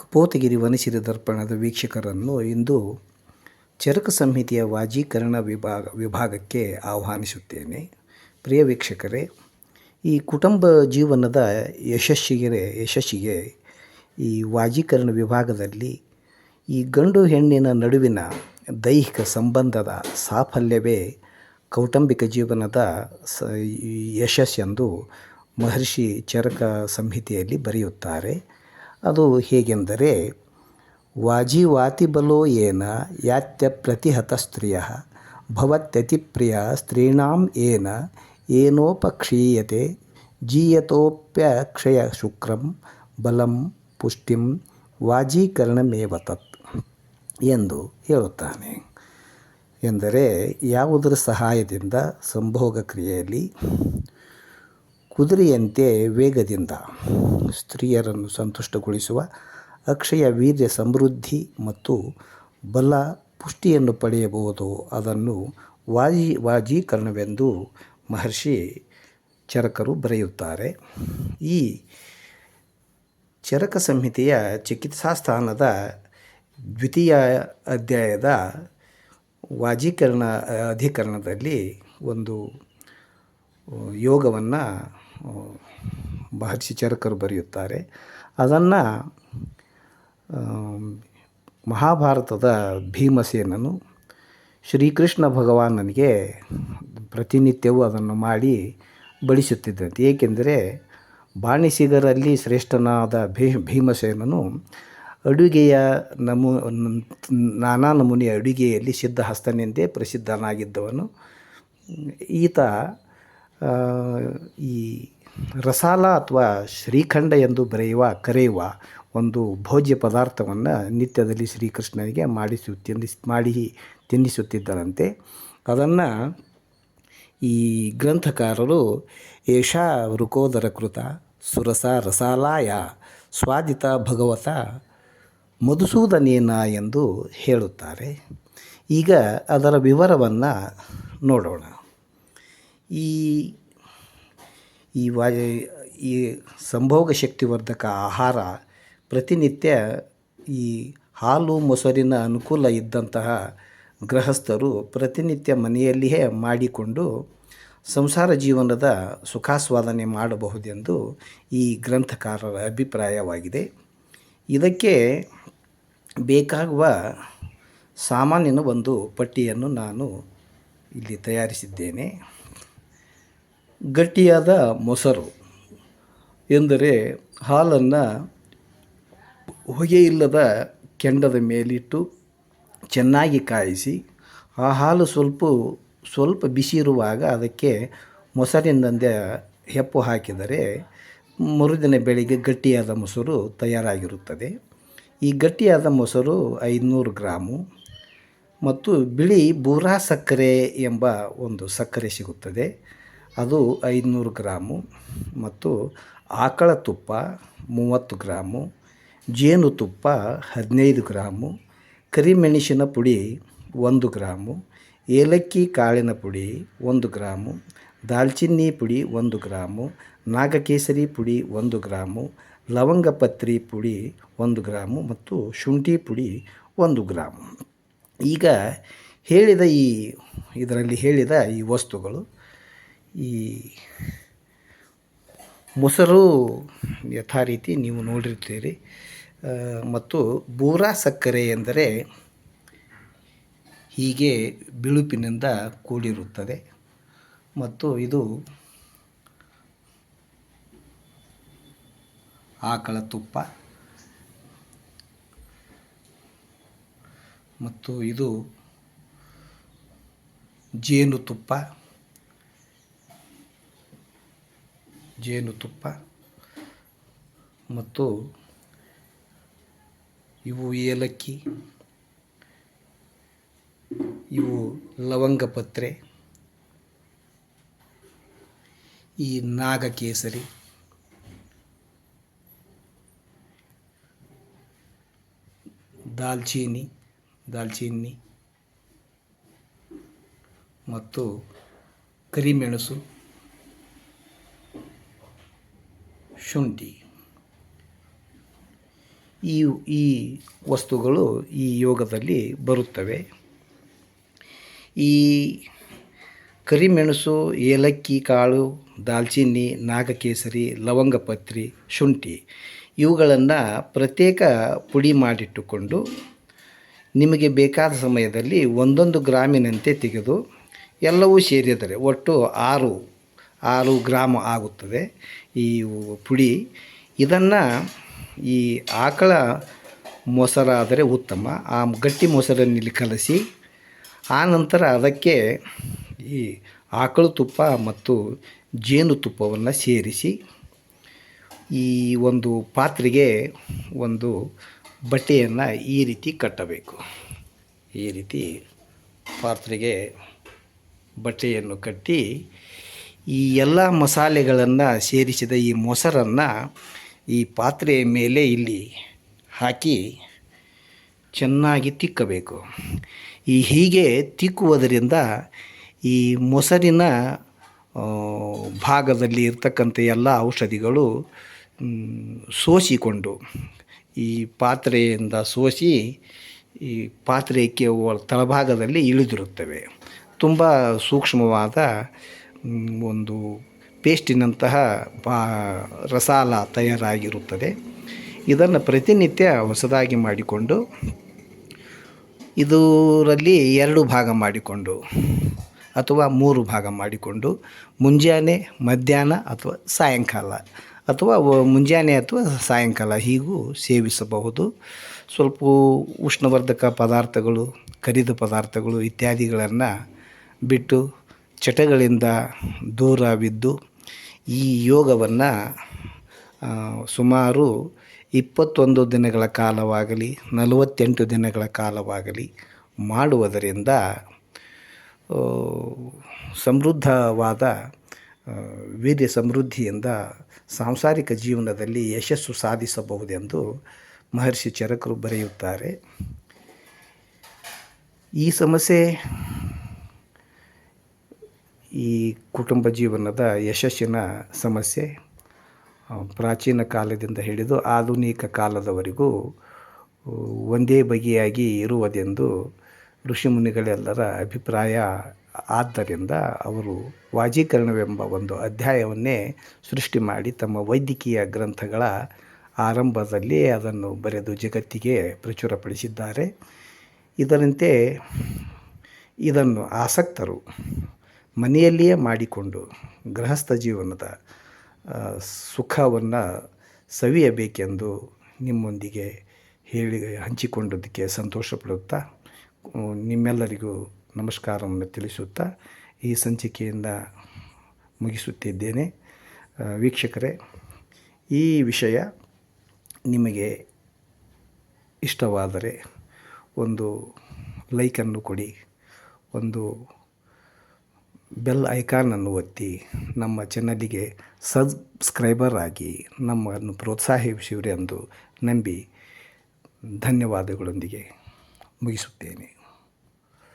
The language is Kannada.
ಕಪೋತಗಿರಿ ವನಸಿರಿ ದರ್ಪಣದ ವೀಕ್ಷಕರನ್ನು ಇಂದು ಚರಕ ಸಂಹಿತೆಯ ವಾಜೀಕರಣ ವಿಭಾಗ, ವಿಭಾಗಕ್ಕೆ ಆಹ್ವಾನಿಸುತ್ತೇನೆ. ಪ್ರಿಯ ವೀಕ್ಷಕರೇ, ಈ ಕುಟುಂಬ ಜೀವನದ ಯಶಸ್ಸಿಗೆ ಯಶಸ್ಸಿಗೆ ಈ ವಾಜೀಕರಣ ವಿಭಾಗದಲ್ಲಿ ಈ ಗಂಡು ಹೆಣ್ಣಿನ ನಡುವಿನ ದೈಹಿಕ ಸಂಬಂಧದ ಸಾಫಲ್ಯವೇ ಕೌಟುಂಬಿಕ ಜೀವನದ ಸ, ಯಶಸ್ಸೆಂದು ಮಹರ್ಷಿ ಚರಕ ಸಂಹಿತೆಯಲ್ಲಿ ಬರೆಯುತ್ತಾರೆ. ಅದು ಹೇಗೆಂದರೆ ವಾಜಿವಾತಿ ಬಲೋ ಏನ ಯಾತ್ಯ ಪ್ರತಿಹತ ಸ್ತ್ರೀಯ ಭವತ್ಯತಿಪ್ರಿಯ ಸ್ತ್ರೀಣಾಂ ಏನ, ಏನೋಪಕ್ಷೀಯತೆ ಜೀಯತೋಪ್ಯಕ್ಷಯ ಶುಕ್ರಂ ಬಲಂ ಪುಷ್ಟಿಂ ವಾಜೀಕರಣಮೇವ ತತ್ ಎಂದು ಹೇಳುತ್ತಾನೆ. ಎಂದರೆ ಯಾವುದರ ಸಹಾಯದಿಂದ ಸಂಭೋಗ ಕ್ರಿಯೆಯಲ್ಲಿ ಕುದುರೆಯಂತೆ ವೇಗದಿಂದ ಸ್ತ್ರೀಯರನ್ನು ಸಂತುಷ್ಟಗೊಳಿಸುವ ಅಕ್ಷಯ ವೀರ್ಯ ಸಮೃದ್ಧಿ ಮತ್ತು ಬಲ ಪುಷ್ಟಿಯನ್ನು ಪಡೆಯಬಹುದು. ಅದನ್ನು ವಾಜಿ ವಾಜೀಕರಣವೆಂದು ಮಹರ್ಷಿ ಚರಕರು ಬರೆಯುತ್ತಾರೆ. ಈ ಚರಕ ಸಂಹಿತೆಯ ಚಿಕಿತ್ಸಾಸ್ಥಾನದ ದ್ವಿತೀಯ ಅಧ್ಯಾಯದ ವಾಜೀಕರಣ, ಅಧಿಕರಣದಲ್ಲಿ ಒಂದು ಯೋಗವನ್ನು ಮಹರ್ಷಿ ಚರಕರು ಬರೆಯುತ್ತಾರೆ. ಅದನ್ನು ಮಹಾಭಾರತದ ಭೀಮಸೇನನು ಶ್ರೀಕೃಷ್ಣ ಭಗವಾನನಿಗೆ ಪ್ರತಿನಿತ್ಯವೂ ಅದನ್ನು ಮಾಡಿ ಬಡಿಸುತ್ತಿದ್ದಂತೆ. ಏಕೆಂದರೆ ಬಾಣಿಸಿಗರಲ್ಲಿ ಶ್ರೇಷ್ಠನಾದ ಭೀ, ಭೀಮಸೇನನು ಅಡುಗೆಯ ನಮು, ನಾನಾ ನಮೂನೆಯ ಅಡುಗೆಯಲ್ಲಿ ಸಿದ್ಧಹಸ್ತನೆಂದೇ ಪ್ರಸಿದ್ಧನಾಗಿದ್ದವನು. ಈತ ಈ ರಸಾಲ ಅಥವಾ ಶ್ರೀಖಂಡ ಎಂದು ಬರೆಯುವ, ಕರೆಯುವ ಒಂದು ಭೋಜ್ಯ ಪದಾರ್ಥವನ್ನು ನಿತ್ಯದಲ್ಲಿ ಶ್ರೀಕೃಷ್ಣನಿಗೆ ಮಾಡಿಸು ತಿನ್ನಿಸ್ ಮಾಡಿ ತಿನ್ನಿಸುತ್ತಿದ್ದರಂತೆ. ಅದನ್ನು ಈ ಗ್ರಂಥಕಾರರು ಏಷಾ ವೃಕೋದರ ಕೃತ ಸುರಸ ರಸಾಲಾಯ ಸ್ವಾದಿತ ಭಗವತ ಮಧುಸೂದನೇನ ಎಂದು ಹೇಳುತ್ತಾರೆ. ಈಗ ಅದರ ವಿವರವನ್ನು ನೋಡೋಣ. ಈ ಈ ವಾ ಈ ಸಂಭೋಗ ಶಕ್ತಿವರ್ಧಕ ಆಹಾರ ಪ್ರತಿನಿತ್ಯ ಈ ಹಾಲು ಮೊಸರಿನ ಅನುಕೂಲ ಇದ್ದಂತಹ ಗೃಹಸ್ಥರು ಪ್ರತಿನಿತ್ಯ ಮನೆಯಲ್ಲಿಯೇ ಮಾಡಿಕೊಂಡು ಸಂಸಾರ ಜೀವನದ ಸುಖಾಸ್ವಾದನೆ ಮಾಡಬಹುದೆಂದು ಈ ಗ್ರಂಥಕಾರರ ಅಭಿಪ್ರಾಯವಾಗಿದೆ. ಇದಕ್ಕೆ ಬೇಕಾಗುವ ಸಾಮಾನ್ಯನ ಒಂದು ಪಟ್ಟಿಯನ್ನು ನಾನು ಇಲ್ಲಿ ತಯಾರಿಸಿದ್ದೇನೆ. ಗಟ್ಟಿಯಾದ ಮೊಸರು ಎಂದರೆ ಹಾಲನ್ನು ಹೊಗೆಯಿಲ್ಲದ ಕೆಂಡದ ಮೇಲಿಟ್ಟು ಚೆನ್ನಾಗಿ ಕಾಯಿಸಿ, ಆ ಹಾಲು ಸ್ವಲ್ಪ ಸ್ವಲ್ಪ ಬಿಸಿ ಇರುವಾಗ ಅದಕ್ಕೆ ಮೊಸರಿನಿಂದ ಹೆಪ್ಪು ಹಾಕಿದರೆ ಮರುದಿನ ಬೆಳಿಗ್ಗೆ ಗಟ್ಟಿಯಾದ ಮೊಸರು ತಯಾರಾಗಿರುತ್ತದೆ. ಈ ಗಟ್ಟಿಯಾದ ಮೊಸರು ಐನೂರು ಗ್ರಾಮು ಮತ್ತು ಬಿಳಿ ಬೂರಾ ಸಕ್ಕರೆ ಎಂಬ ಒಂದು ಸಕ್ಕರೆ ಸಿಗುತ್ತದೆ. ಅದು ಐದುನೂರು ಗ್ರಾಮು ಮತ್ತು ಆಕಳ ತುಪ್ಪ ಮೂವತ್ತು ಗ್ರಾಮು ಜೇನುತುಪ್ಪ ಹದಿನೈದು ಗ್ರಾಮು, ಕರಿಮೆಣಸಿನ ಪುಡಿ ಒಂದು ಗ್ರಾಮು, ಏಲಕ್ಕಿ ಕಾಳಿನ ಪುಡಿ ಒಂದು ಗ್ರಾಮು, ದಾಲ್ಚಿನ್ನಿ ಪುಡಿ ಒಂದು ಗ್ರಾಮು, ನಾಗಕೇಸರಿ ಪುಡಿ ಒಂದು ಗ್ರಾಮು, ಲವಂಗಪತ್ರಿ ಪುಡಿ ಒಂದು ಗ್ರಾಮು ಮತ್ತು ಶುಂಠಿ ಪುಡಿ ಒಂದು ಗ್ರಾಮು. ಈಗ ಹೇಳಿದ ಈ, ಇದರಲ್ಲಿ ಹೇಳಿದ ಈ ವಸ್ತುಗಳು ಈ ಮೊಸರು ಯಥಾ ರೀತಿ ನೀವು ನೋಡಿರ್ತೀರಿ. ಮತ್ತು ಬೂರಾ ಸಕ್ಕರೆ ಎಂದರೆ ಹೀಗೆ ಬಿಳುಪಿನಿಂದ ಕೂಡಿರುತ್ತದೆ. ಮತ್ತು ಇದು ಆಕಳ ತುಪ್ಪ. ಮತ್ತು ಇದು ಜೇನುತುಪ್ಪ ಜೇನುತುಪ್ಪ ಮತ್ತು ಇವು ಏಲಕ್ಕಿ ಇವು ಲವಂಗಪತ್ರೆ ಈ ನಾಗಕೇಸರಿ ದಾಲ್ಚೀನಿ ದಾಲ್ಚೀನಿ ಮತ್ತು ಕರಿಮೆಣಸು. ಶುಂಠಿ. ಈ ಈ ವಸ್ತುಗಳು ಈ ಯೋಗದಲ್ಲಿ ಬರುತ್ತವೆ. ಈ ಕರಿಮೆಣಸು, ಏಲಕ್ಕಿ, ಕಾಳು, ದಾಲ್ಚಿನ್ನಿ, ನಾಗಕೇಸರಿ, ಲವಂಗಪತ್ರಿ, ಶುಂಠಿ ಇವುಗಳನ್ನು ಪ್ರತ್ಯೇಕ ಪುಡಿ ಮಾಡಿಟ್ಟುಕೊಂಡು ನಿಮಗೆ ಬೇಕಾದ ಸಮಯದಲ್ಲಿ ಒಂದೊಂದು ಗ್ರಾಮಿನಂತೆ ತೆಗೆದು ಎಲ್ಲವೂ ಸೇರಿದರೆ ಒಟ್ಟು ಆರು ಆರು ಗ್ರಾಮ್ ಆಗುತ್ತದೆ. ಈ ಪುಡಿ ಇದನ್ನು ಈ ಆಕಳ ಮೊಸರಾದರೆ ಉತ್ತಮ. ಆ ಗಟ್ಟಿ ಮೊಸರನ್ನಿಲ್ಲಿ ಕಲಸಿ, ಆ ನಂತರ ಅದಕ್ಕೆ ಈ ಆಕಳು ತುಪ್ಪ ಮತ್ತು ಜೇನುತುಪ್ಪವನ್ನು ಸೇರಿಸಿ, ಈ ಒಂದು ಪಾತ್ರೆಗೆ ಒಂದು ಬಟ್ಟೆಯನ್ನು ಈ ರೀತಿ ಕಟ್ಟಬೇಕು. ಈ ರೀತಿ ಪಾತ್ರೆಗೆ ಬಟ್ಟೆಯನ್ನು ಕಟ್ಟಿ ಈ ಎಲ್ಲ ಮಸಾಲೆಗಳನ್ನು ಸೇರಿಸಿದ ಈ ಮೊಸರನ್ನು ಈ ಪಾತ್ರೆಯ ಮೇಲೆ ಇಲ್ಲಿ ಹಾಕಿ ಚೆನ್ನಾಗಿ ತಿಕ್ಕಬೇಕು. ಈ ಹೀಗೆ ತಿಕ್ಕುವುದರಿಂದ ಈ ಮೊಸರಿನ ಭಾಗದಲ್ಲಿ ಇರ್ತಕ್ಕಂಥ ಎಲ್ಲ ಔಷಧಿಗಳು ಸೋಸಿಕೊಂಡು ಈ ಪಾತ್ರೆಯಿಂದ ಸೋಸಿ ಈ ಪಾತ್ರೆಗೆ ತಳಭಾಗದಲ್ಲಿ ಇಳಿದಿರುತ್ತವೆ. ತುಂಬ ಸೂಕ್ಷ್ಮವಾದ ಒಂದು ಪೇಸ್ಟಿನಂತಹ ರಸಾಲ ತಯಾರಾಗಿರುತ್ತದೆ. ಇದನ್ನು ಪ್ರತಿನಿತ್ಯ ಹೊಸದಾಗಿ ಮಾಡಿಕೊಂಡು, ಇದರಲ್ಲಿ ಎರಡು ಭಾಗ ಮಾಡಿಕೊಂಡು, ಅಥವಾ ಮೂರು ಭಾಗ ಮಾಡಿಕೊಂಡು, ಮುಂಜಾನೆ, ಮಧ್ಯಾಹ್ನ ಅಥವಾ ಸಾಯಂಕಾಲ, ಅಥವಾ ಮುಂಜಾನೆ ಅಥವಾ ಸಾಯಂಕಾಲ ಹೀಗೂ ಸೇವಿಸಬಹುದು. ಸ್ವಲ್ಪ ಉಷ್ಣವರ್ಧಕ ಪದಾರ್ಥಗಳು, ಕರಿದ ಪದಾರ್ಥಗಳು ಇತ್ಯಾದಿಗಳನ್ನು ಬಿಟ್ಟು ಚಟಗಳಿಂದ ದೂರವಿದ್ದು ಈ ಯೋಗವನ್ನು ಸುಮಾರು ಇಪ್ಪತ್ತೊಂದು ದಿನಗಳ ಕಾಲವಾಗಲಿ, ನಲವತ್ತೆಂಟು ದಿನಗಳ ಕಾಲವಾಗಲಿ ಮಾಡುವುದರಿಂದ ಸಮೃದ್ಧವಾದ ವೀರ್ಯ ಸಮೃದ್ಧಿಯಿಂದ ಸಾಂಸಾರಿಕ ಜೀವನದಲ್ಲಿ ಯಶಸ್ಸು ಸಾಧಿಸಬಹುದೆಂದು ಮಹರ್ಷಿ ಚರಕರು ಬರೆಯುತ್ತಾರೆ. ಈ ಸಮಸ್ಯೆ ಈ ಕುಟುಂಬ ಜೀವನದ ಯಶಸ್ಸಿನ ಸಮಸ್ಯೆ ಪ್ರಾಚೀನ ಕಾಲದಿಂದ ಹಿಡಿದು ಆಧುನಿಕ ಕಾಲದವರೆಗೂ ಒಂದೇ ಬಗೆಯಾಗಿ ಇರುವುದೆಂದು ಋಷಿಮುನಿಗಳೆಲ್ಲರ ಅಭಿಪ್ರಾಯ ಆದ್ದರಿಂದ ಅವರು ವಾಜೀಕರಣವೆಂಬ ಒಂದು ಅಧ್ಯಾಯವನ್ನೇ ಸೃಷ್ಟಿ ಮಾಡಿ ತಮ್ಮ ವೈದ್ಯಕೀಯ ಗ್ರಂಥಗಳ ಆರಂಭದಲ್ಲಿ ಅದನ್ನು ಬರೆದು ಜಗತ್ತಿಗೆ ಪ್ರಚುರಪಡಿಸಿದ್ದಾರೆ. ಇದರಂತೆ ಇದನ್ನು ಆಸಕ್ತರು ಮನೆಯಲ್ಲಿಯೇ ಮಾಡಿಕೊಂಡು ಗೃಹಸ್ಥ ಜೀವನದ ಸುಖವನ್ನು ಸವಿಯಬೇಕೆಂದು ನಿಮ್ಮೊಂದಿಗೆ ಹೇಳಿ ಹಂಚಿಕೊಂಡದಕ್ಕೆ ಸಂತೋಷ ಪಡುತ್ತಾ ನಿಮ್ಮೆಲ್ಲರಿಗೂ ನಮಸ್ಕಾರವನ್ನು ತಿಳಿಸುತ್ತಾ ಈ ಸಂಚಿಕೆಯಿಂದ ಮುಗಿಸುತ್ತಿದ್ದೇನೆ. ವೀಕ್ಷಕರೇ, ಈ ವಿಷಯ ನಿಮಗೆ ಇಷ್ಟವಾದರೆ ಒಂದು ಲೈಕನ್ನು ಕೊಡಿ, ಒಂದು ಬೆಲ್ ಐಕಾನನ್ನು ಒತ್ತಿ ನಮ್ಮ ಚಾನಲಿಗೆ ಸಬ್ಸ್ಕ್ರೈಬರ್ ಆಗಿ ನಮ್ಮನ್ನು ಪ್ರೋತ್ಸಾಹಿಸಿರಿ ಎಂದು ನಂಬಿ ಧನ್ಯವಾದಗಳೊಂದಿಗೆ ಮುಗಿಸುತ್ತೇನೆ.